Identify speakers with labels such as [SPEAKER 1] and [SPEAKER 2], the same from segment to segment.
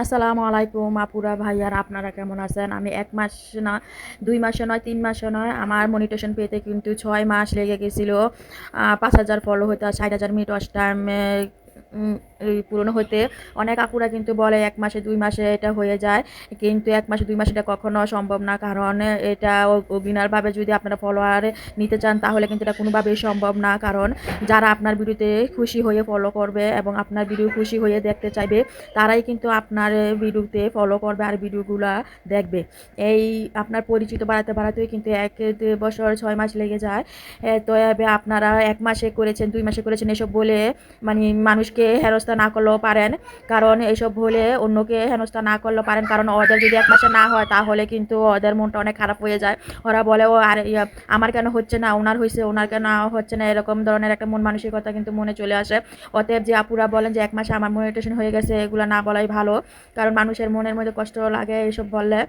[SPEAKER 1] আসসালামু আলাইকুম আপুরা, ভাইয়ার, আপনারা কেমন আছেন? আমি এক মাস না, দুই মাসে নয়, তিন মাসে নয়, আমার মনিটেশন পেতে কিন্তু ছয় মাস লেগে গেছিল। পাঁচ হাজার ফলো হইতে ষাট হাজার মিনিট ওয়াশ টাইম পূরণ হতে অনেক আপুরা কিন্তু বলে এক মাসে, দুই মাসে এটা হয়ে যায়। কিন্তু এক মাসে, দুই মাসে এটা কখনো সম্ভব না। কারণ এটা অভিনয়ভাবে যদি আপনারা ফলোয়ার নিতে চান, তাহলে কিন্তু এটা কোনোভাবেই সম্ভব না। কারণ যারা আপনার ভিডিওতে খুশি হয়ে ফলো করবে এবং আপনার ভিডিও খুশি হয়ে দেখতে চাইবে, তারাই কিন্তু আপনার ভিডিওতে ফলো করবে আর ভিডিওগুলো দেখবে। এই আপনার পরিচিত বাড়াতে বাড়াতেই কিন্তু এক বছর, ছয় মাস লেগে যায়। তো আপনারা এক মাসে করেছেন, দুই মাসে করেছেন, এসব বলে মানে মানুষকে হেনস্থা না করলেও পারেন। কারণ এইসব বলে অন্যকে হেনস্থা না করলেও পারেন। কারণ ওদের যদি এক মাসে না হয়, তাহলে কিন্তু ওদের মনটা অনেক খারাপ হয়ে যায়। ওরা বলে, ও, আর আমার কেন হচ্ছে না? ওনার হয়েছে ওনার কেন হচ্ছে না? এরকম ধরনের একটা মন মানসিকতা কিন্তু মনে চলে আসে। অতএব যে আপুরা বলেন যে, এক মাসে আমার মনিটেশন হয়ে গেছে, এগুলো না বলাই ভালো। কারণ মানুষের মনের মধ্যে কষ্ট লাগে এসব বললে।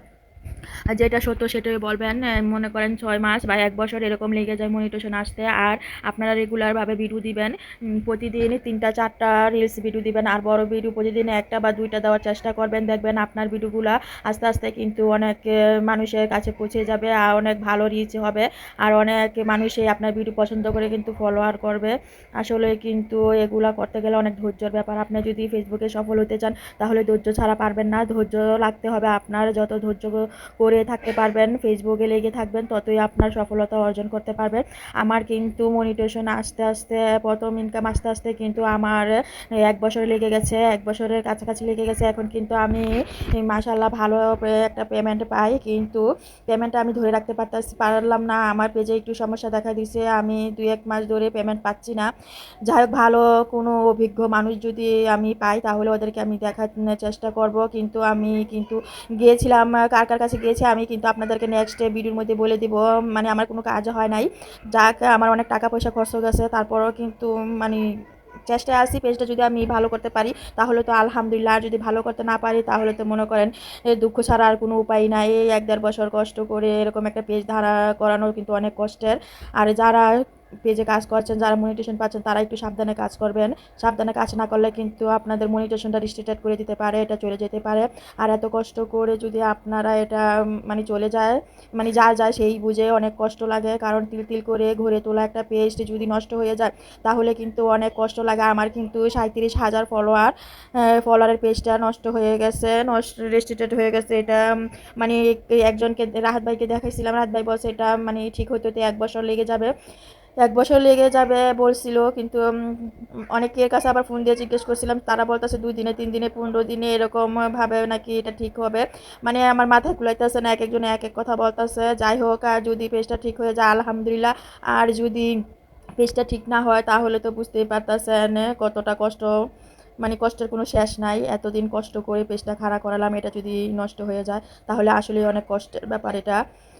[SPEAKER 1] যেটা সত্য সেটাই বলবেন মনে করেন ছয় মাস বা এক বছর এরকম লেগে যায় মনিটেশন আসতে। আর আপনারা রেগুলারভাবে ভিডিও দিবেন প্রতিদিন তিনটা, চারটা রিলস ভিডিও দিবেন, আর বড় ভিডিও প্রতিদিন একটা বা দুইটা দেওয়ার চেষ্টা করবেন। দেখবেন আপনার ভিডিওগুলো আস্তে আস্তে কিন্তু অনেক মানুষের কাছে পৌঁছে যাবে, আর অনেক ভালো রিচ হবে। আর অনেক মানুষই আপনার ভিডিও পছন্দ করে কিন্তু ফলোয়ার করবে। আসলে কিন্তু এগুলা করতে গেলে অনেক ধৈর্যর ব্যাপার। আপনি যদি ফেসবুকে সফল হতে চান, তাহলে ধৈর্য ছাড়া পারবেন না। ধৈর্য লাগতে হবে আপনার। যত ধৈর্য করে থাকতে পারবেন ফেসবুকে লেগে থাকবেন, ততই আপনার সফলতা অর্জন করতে পারবেন। আমার কিন্তু মনিটেশন আস্তে আস্তে, প্রথম ইনকাম আস্তে আস্তে কিন্তু আমার এক বছর লেগে গেছে, এক বছরের কাছাকাছি লেগে গেছে। এখন কিন্তু আমি মাসাল্লাহ ভালো একটা পেমেন্ট পাই, কিন্তু পেমেন্টটা আমি ধরে রাখতে পারতাম পারলাম না। আমার পেজে একটু সমস্যা দেখা দিছে, আমি দুই এক মাস ধরে পেমেন্ট পাচ্ছি না। যাই হোক, ভালো কোনো অভিজ্ঞ মানুষ যদি আমি পাই, তাহলে ওদেরকে আমি দেখার চেষ্টা করব। কিন্তু আমি কিন্তু গিয়েছিলাম, কার কার কাছে গিয়েছি আমি কিন্তু আপনাদেরকে নেক্সট ভিডিওর মধ্যে বলে দিব মানে আমার কোনো কাজ হয় নাই। যাক, আমার অনেক টাকা পয়সা খরচ হয়ে গেছে, তারপরও কিন্তু মানে চেষ্টায় আসি পেজটা যদি আমি ভালো করতে পারি, তাহলে তো আলহামদুলিল্লাহ যদি ভালো করতে না পারি, তাহলে তো মনে করেন দুঃখ ছাড়া আর কোনো উপায় নাই। এক দেড় বছর কষ্ট করে এরকম একটা পেজ ধারা করানো কিন্তু অনেক কষ্টের। আর যারা পেজে কাজ করছেন, যারা মনিটেশন পাচ্ছেন, তারা একটু সাবধানে কাজ করবেন। সাবধানে কাজ না করলে কিন্তু আপনাদের মনিটেশনটা রিস্ট্রিক্টেড করে দিতে পারে, এটা চলে যেতে পারে। আর এত কষ্ট করে যদি আপনারা এটা মানে চলে যায় মানে যা যায় সেই বুঝে অনেক কষ্ট লাগে। কারণ তিল তিল করে ঘুরে তোলা একটা পেজ যদি নষ্ট হয়ে যায়, তাহলে কিন্তু অনেক কষ্ট লাগে। আমার কিন্তু সাঁত্রিশ হাজার ফলোয়ার ফলোয়ারের পেজটা নষ্ট হয়ে গেছে, নষ্ট রেস্ট্রিক্টেড হয়ে গেছে। এটা মানে একজনকে, রাহাত ভাইকে দেখাইছিলাম। রাহাত ভাই বলছে, এটা মানে ঠিক হতে হতে এক বছর লেগে যাবে। এক বছর লেগে যাবে বলছিল, কিন্তু অনেকের কাছে আবার ফোন দিয়ে জিজ্ঞেস করছিলাম, তারা বলতেছে দুই দিনে, তিন দিনে, পনেরো দিনে এরকম ভাবে নাকি এটা ঠিক হবে। মানে আমার মাথায় কুলাইতেছে না এক একজনে এক এক কথা বলতেছে। যাই হোক, আর যদি পেজটা ঠিক হয়ে যায়, আলহামদুলিল্লাহ। আর যদি পেজটা ঠিক না হয়, তাহলে তো বুঝতেই পারতেছেন কতটা কষ্ট। মানে কষ্টের কোনো শেষ নাই, এতদিন কষ্ট করে পেজটা খাড়া করালাম, এটা যদি নষ্ট হয়ে যায়, তাহলে আসলে অনেক কষ্টের ব্যাপার এটা।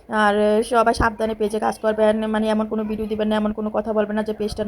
[SPEAKER 1] আর সবাই সাবধানে পেজে কাজ করবেন মানে এমন কোনো ভিডিও দিবেন না, এমন কোনো কথা বলবেন না যে পেজটা